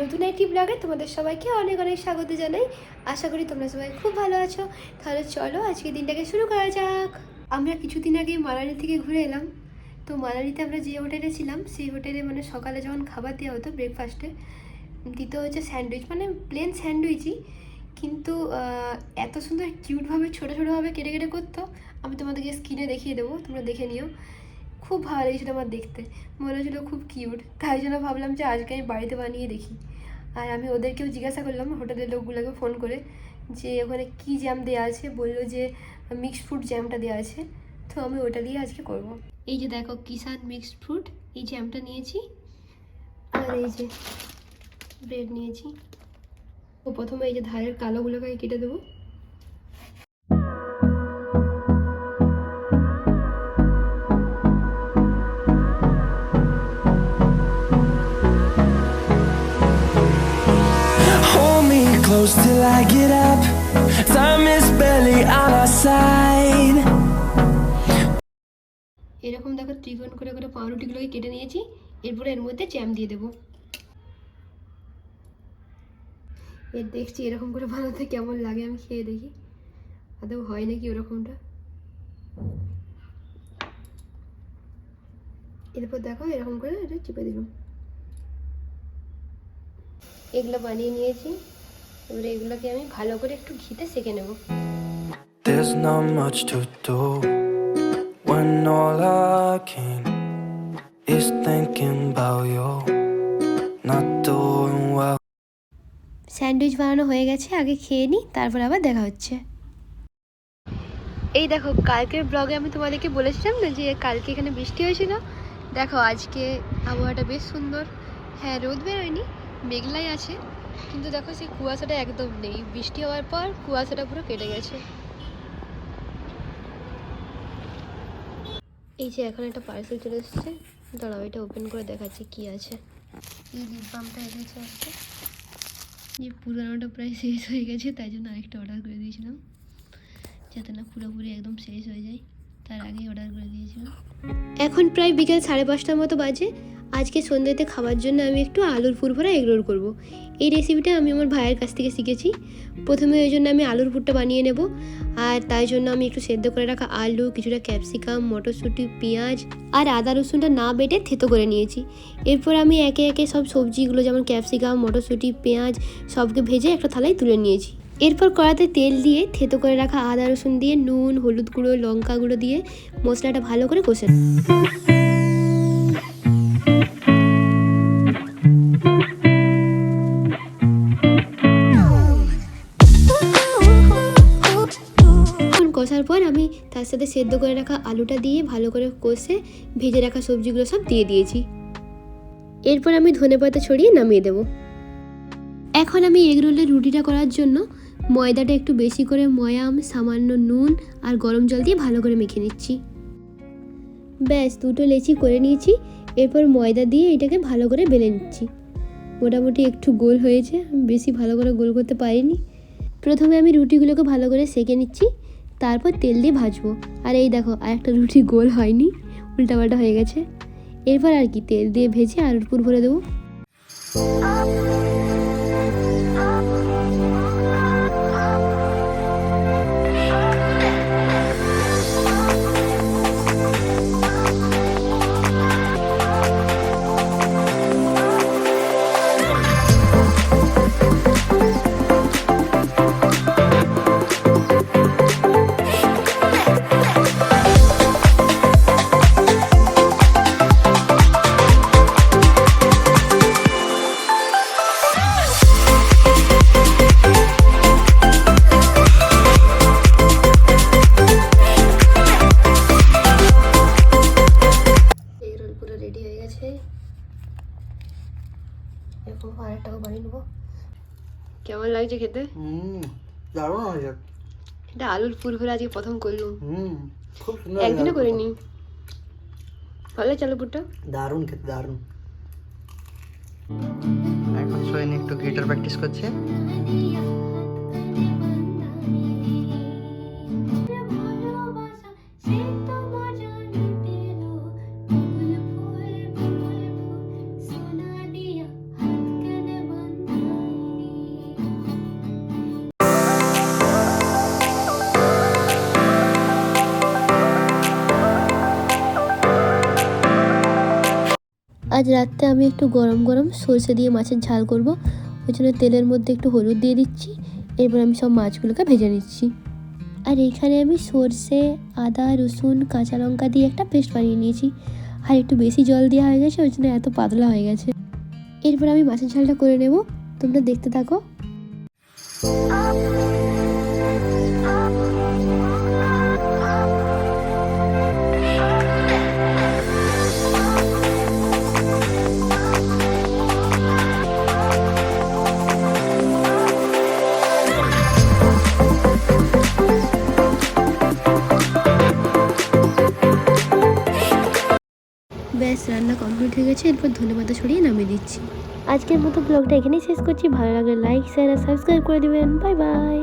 নতুন একটি ব্লগে তোমাদের সবাইকে অনেক অনেক স্বাগত জানাই। আশা করি তোমরা সবাই খুব ভালো আছো। তাহলে চলো আজকে দিনটাকে শুরু করা যাক। আমরা কিছুদিন আগে মানালি থেকে ঘুরে এলাম। তো মানালিতে আমরা যে হোটেলে ছিলাম, সেই হোটেলে মানে সকালে যখন খাবার দেওয়া হতো ব্রেকফাস্টে দিতে হচ্ছে স্যান্ডউইচ মানে প্লেন স্যান্ডউইচই। কিন্তু এত সুন্দর কিউটভাবে ছোটো ছোটোভাবে কেটে কেটে করতো। আমি তোমাদেরকে স্ক্রিনে দেখিয়ে দেবো, তোমরা দেখে নিও। খুব ভালো লেগেছিলো আমার দেখতে। মনে হচ্ছিল খুব কিউট তাই জন্য ভাবলাম যে আজকে আমি বাড়িতে বানিয়ে দেখি। আর আমি ওদেরকেও জিজ্ঞাসা করলাম হোটেলের লোকগুলোকে ফোন করে যে ওখানে কী জ্যাম দেওয়া আছে? বলল যে মিক্সড ফ্রুট জ্যামটা দেওয়া আছে। তো আমি ওটা দিয়ে আজকে করব। এই যে দেখো কিষান মিক্সড ফ্রুট এই জ্যামটা নিয়েছি। আর এই যে ব্রেড নিয়েছি। ও প্রথমে এই যে ধারের কালোগুলোকে কেটে দেবো। Close till I get up. Time is barely on our side. এরকম দেখো ত্রিকোণ করে করে পাউরুটিগুলোকে কেটে নিয়েছি। এরপরে এর মধ্যে জ্যাম দিয়ে দেবো। এর দেখছি এরকম করে বানাতে কেমন লাগে আমি খেয়ে দেখি। আদৌ হয় নাকি ওরকমটা? এরপর দেখো এরকম করে এটা চিপে দিলাম। এগুলো বানিয়ে নিয়েছি। এবারে এগুলোকে আমি ভালো করে একটু ঘিতে সেঁকে নেব There's not much to do when all I can is thinking about you. Not doing well. Sandwich বানানো হয়ে গেছে আগে খেয়ে নিই তারপর আবার দেখা হচ্ছে এই দেখো কালকের ব্লগে আমি তোমাদেরকে বলেছিলাম না যে কালকে এখানে বৃষ্টি হয়েছিল দেখো আজকে আবহাওয়াটা বেশ সুন্দর হ্যাঁ রোদ বেরোয়নি মেঘলাই আছে কিন্তু দেখো সেই কুয়াশাটা একদম নেই। বৃষ্টি হওয়ার পর কুয়াশাটা পুরো কেটে গেছে। এই যে এখন একটা পার্সেল চলে এসেছে। দাঁড়াও, এটা ওপেন করে দেখাচ্ছি কি আছে। এই লিপ বামটা এসেছে আজকে। যে পুরানোটা প্রায় শেষ হয়ে গেছে, তাই জন্য আরেকটা অর্ডার করে দিয়েছিলাম। যাতে না পুরোপুরি একদম শেষ হয়ে যায়। তার আগেই অর্ডার করে দিয়েছিলাম। এখন প্রায় বিকেল সাড়ে পাঁচটার মতো বাজে। আজকে সন্ধ্যেতে খাওয়ার জন্য আমি একটু আলুর পুরভরা এগরোল করব। এই রেসিপিটা আমি আমার ভাইয়ের কাছ থেকে শিখেছি। প্রথমে ওই জন্য আমি আলুর পুরটা বানিয়ে নেব। আর তাই জন্য আমি একটু সেদ্ধ করে রাখা আলু, কিছুটা ক্যাপসিকাম মটরশুঁটি, পেঁয়াজ আর আদা রসুনটা না বেটে থেতো করে নিয়েছি। এরপর আমি একে একে সব সবজিগুলো যেমন ক্যাপসিকাম মটরশুঁটি, পেঁয়াজ সবকে ভেজে একটা থালায় তুলে নিয়েছি। এরপর কড়াতে তেল দিয়ে থেতো করে রাখা আদা রসুন দিয়ে, নুন, হলুদ গুঁড়ো, লঙ্কা গুঁড়ো দিয়ে মশলাটা ভালো করে কষে সাথে সেদ্ধ করে রাখা আলুটা দিয়ে ভালো করে কষে ভেজে রাখা সবজিগুলো সব দিয়ে দিয়েছি। এরপর আমি ধনেপাতা ছড়িয়ে নামিয়ে দেব। এখন আমি এগরোলের রুটিটা করার জন্য ময়দাটা একটু বেশি করে ময়াম সামান্য নুন আর গরম জল দিয়ে ভালো করে মেখে নিচ্ছি। ব্যাস, দুটো লেচি করে নিয়েছি। এরপর ময়দা দিয়ে এটাকে ভালো করে বেলে নিচ্ছি। মোটামুটি একটু গোল হয়েছে, বেশি ভালো করে গোল করতে পারিনি। প্রথমে আমি রুটিগুলোকে ভালো করে সেঁকে নিচ্ছি। তারপর তেল দিয়ে ভাজবো। আর এই দেখো, আর একটা রুটি গোল হয়নি, উল্টাপাল্টা হয়ে গেছে। এরপর আর কি, তেল দিয়ে ভেজে আলুর পুর ভরে দেবো। বানিয়ে নেব কেমন লাগছে খেতে? হুম দারুণ হয়েছে। এটা আলুর পুর ভরে আজকে প্রথম করলাম। হুম খুব সুন্দর একদিনও করিনি। ভালো চালু পুরটা? দারুণ খেতে দারুণ। এখন সোয়েন একটু গিটার প্র্যাকটিস করছে। আজ রাত্রে আমি একটু গরম গরম সরষে দিয়ে মাছের ঝাল করব। ওই জন্য তেলের মধ্যে একটু হলুদ দিয়ে দিচ্ছি। এরপর আমি সব মাছগুলোকে ভেজে নিচ্ছি। আর এখানে আমি সর্ষে, আদা, রসুন, কাঁচা লঙ্কা দিয়ে একটা পেস্ট বানিয়ে নিয়েছি। আর একটু বেশি জল দেওয়া হয়ে গেছে, ওই জন্য এত পাতলা হয়ে গেছে। এরপর আমি মাছের ঝালটা করে নেব। তোমরা দেখতে থাকো। ব্যাস, রান্না কমপ্লিট হয়ে গেছে, এরপর ধনে পাতা ছড়িয়ে নামিয়ে দিচ্ছি। আজকের মতো ব্লগটা এখানেই শেষ করছি। ভালো লাগলে লাইক শেয়ার আর সাবস্ক্রাইব করে দেবেন। Bye bye